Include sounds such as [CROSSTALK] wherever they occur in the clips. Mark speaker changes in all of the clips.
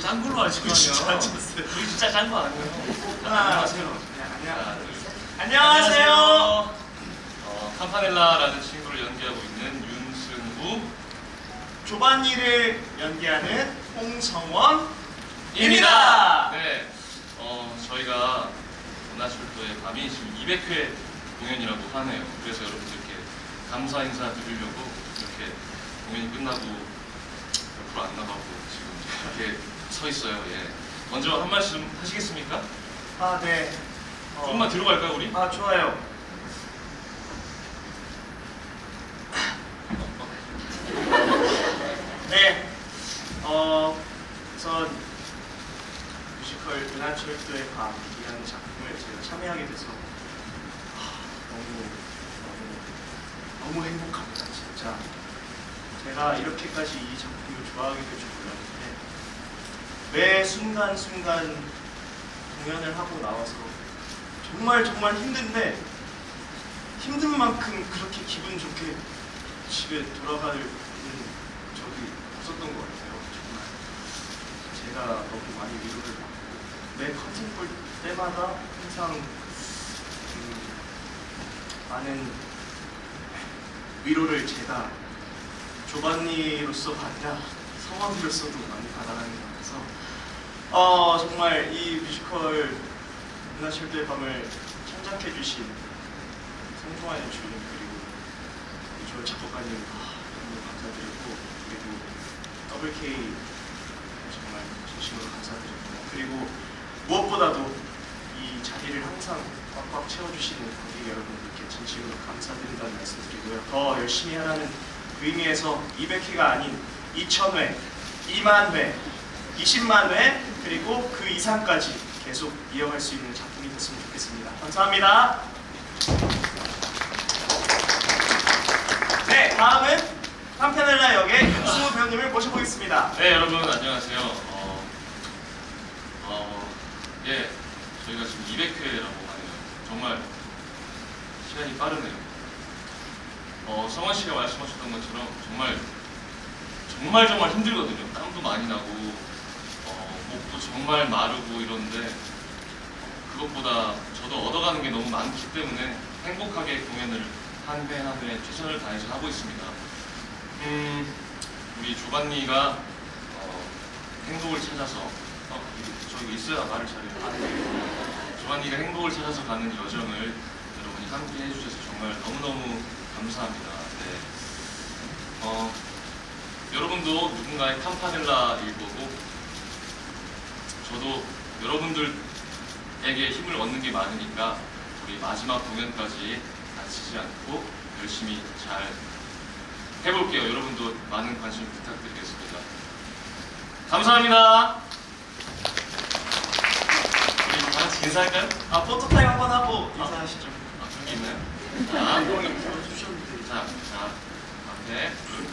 Speaker 1: 짠 걸로 알고
Speaker 2: 진짜 안
Speaker 1: 쳤어요. 우리 진짜 짠 거 아니에요? 안녕하세요.
Speaker 2: 네, 안녕. 안녕하세요.
Speaker 1: 어, 캄파넬라라는 친구를 연기하고 있는 윤승우
Speaker 2: 조반니를 연기하는 홍성원.
Speaker 1: 입니다. 네, 어, 저희가 문화철도의 밤이 지금 200회 공연이라고 하네요. 그래서 여러분들께 감사 인사 드리려고 이렇게 공연이 끝나고 옆으로 안 나가고 지금 이렇게 서 있어요. 예. 먼저 한 말씀 하시겠습니까?
Speaker 2: 아, 네. 어,
Speaker 1: 조금만 들어갈까요, 우리?
Speaker 2: 아, 좋아요. [LAUGHS] 네. 어, 우선 뮤지컬 은하철도의 밤이라는 작품을 제가 참여하게 돼서 아, 너무 너무 너무 행복합니다, 진짜. 제가 이렇게까지 이 작품을 좋아하게 될 줄 몰랐는데 매 순간 순간 공연을 하고 나와서 정말 정말 힘든데 힘든 만큼 그렇게 기분 좋게 집에 돌아가는 적이 없었던 것 같아요. 정말 제가 너무 많이 위로를 받고 매 컨셉 볼 때마다 항상 음, 많은 위로를 제가 조반니로서가 아니라 성원으로서도 많이 받아가는 것 같아서 어 정말 이 뮤지컬 문화철도의 밤을 창작해 주신 성종환 연출님 그리고 저 작곡가님 아, 너무 감사드렸고 그리고 더블 K 정말 진심으로 감사드립니다. 그리고 무엇보다도 이 자리를 항상 꽉꽉 채워주시는 관객 여러분들께 진심으로 감사드린다는 말씀드리고요. 더 열심히 하라는 의미에서 200회가 아닌 2000회, 2만 회, 20만 회 그리고 그 이상까지 계속 이어갈 수 있는 작품이 됐으면 좋겠습니다. 감사합니다. 네, 다음은 한편엘라 역의 윤수 배우님을 모셔보겠습니다.
Speaker 1: 네, 여러분 안녕하세요. 어, 어, 예, 저희가 지금 200회라고 하네요. 정말 시간이 빠르네요. 어, 성원 씨가 말씀하셨던 것처럼 정말 정말 정말 힘들거든요. 땀도 많이 나고 어, 목도 정말 마르고 이런데 어, 그것보다 저도 얻어가는 게 너무 많기 때문에 행복하게 공연을 한 회 한 회 최선을 다해서 하고 있습니다. 음, 우리 조반니가 어, 행복을 찾아서 어, 저기 있어야 말을 잘해요. 아, 네. 조반니가 행복을 찾아서 가는 여정을 여러분이 함께 해주셔서 정말 너무너무 감사합니다. 네. 어, 여러분도 누군가의 캄파넬라일 거고 저도 여러분들에게 힘을 얻는 게 많으니까 우리 마지막 공연까지 다치지 않고 열심히 잘 해볼게요. 여러분도 많은 관심 부탁드리겠습니다. 감사합니다. 우리 다 같이 인사할까요?
Speaker 2: 아, 포토타임 한 번 하고 인사하시죠.
Speaker 1: 아, 그런 게 있나요? 자,
Speaker 2: 안경이 보여주셨는데.
Speaker 1: 자, 자, 앞에 둘.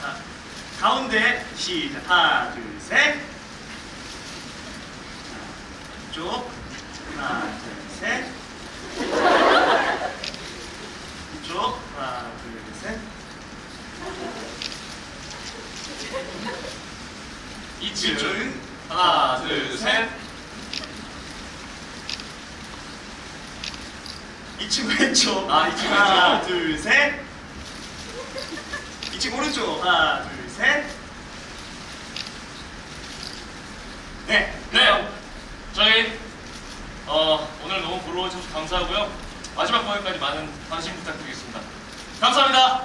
Speaker 2: 자, 가운데 시작. 하나, 둘, 셋. 자, 이쪽. 하나, 둘, 셋. 이쪽. 하나, 둘, 셋. 이층.
Speaker 1: 하나, 둘, 셋.
Speaker 2: 이층 왼쪽.
Speaker 1: 아, 이층
Speaker 2: 하나,
Speaker 1: 왼쪽.
Speaker 2: 둘, 셋. 이층 오른쪽. 하나, 둘, 셋. 네.
Speaker 1: 네, 저희 어, 오늘 너무 보러 와 주셔서 감사하고요. 마지막 공연까지 많은 관심 부탁드리겠습니다. 감사합니다.